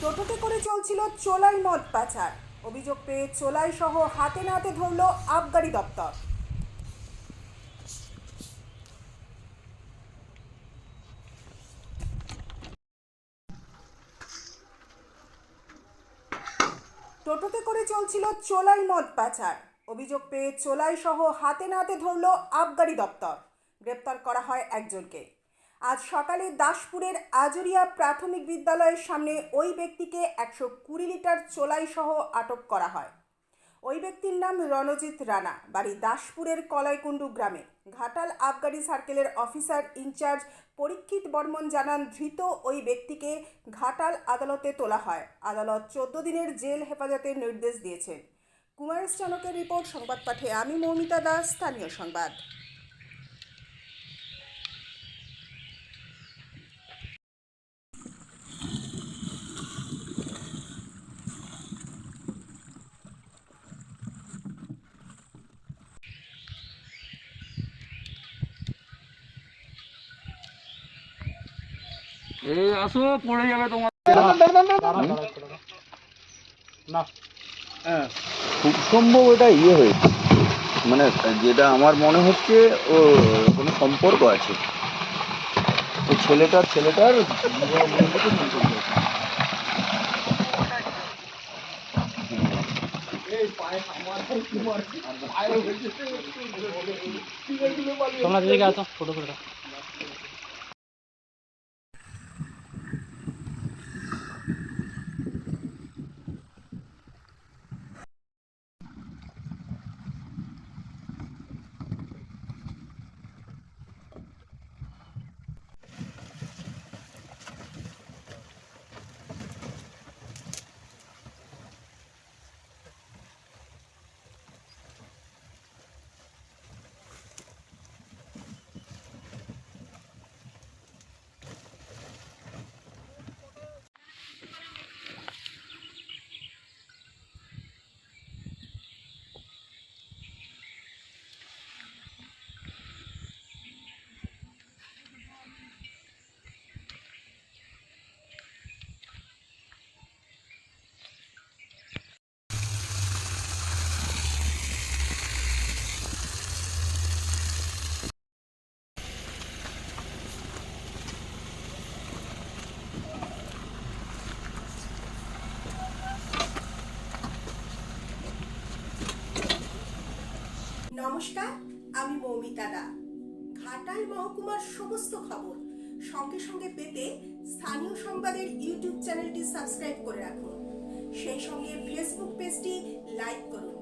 টোটোতে করে চলছিল চোলাই মদ পাচার। অভিযোগ পেয়ে চোলাই সহ হাতে নাতে ধরল আবগারি দপ্তর। টোটোতে করে চলছিল চোলাই মদ পাচার। অভিযোগ পেয়ে চোলাই সহ হাতে নাতে ধরল আবগারি দপ্তর। গ্রেপ্তার করা হয় একজনকে। আজ সকালে দাসপুরের আজুরিয়া প্রাথমিক বিদ্যালয়ের সামনে ওই ব্যক্তিকে একশো কুড়ি লিটার চোলাই সহ আটক করা হয়। ওই ব্যক্তির নাম রণজিৎ রানা, বাড়ি দাসপুরের কলাইকুণ্ডু গ্রামে। ঘাটাল আবগারি সার্কেলের অফিসার ইনচার্জ পরীক্ষিত বর্মন জানান, ধৃত ওই ব্যক্তিকে ঘাটাল আদালতে তোলা হয়। আদালত চোদ্দ দিনের জেল হেফাজতের নির্দেশ দিয়েছেন কুমারেশ চানকের রিপোর্ট, সংবাদ পাঠে আমি মৌমিতা দাস, স্থানীয় সংবাদ। এই আসো পড়ে যাবে তোমার। হ্যাঁ। খুব সম্ভব ওটা ইয়ে হয়েছে। মানে যেটা আমার মনে হচ্ছে ও কোনো সম্পর্ক আছে। ওই ছেলেটার ছেলেটার সম্পর্ক তোমরা দিকে আসো ফটো করে নমস্কার, আমি মৌমিতা দা। ঘাটাল মহকুমার সমস্ত খবর সঙ্গে সঙ্গে পেতে স্থানীয় সংবাদের ইউটিউব চ্যানেলটি সাবস্ক্রাইব করে রাখুন। সেই সঙ্গে ফেসবুক পেজটি লাইক করুন।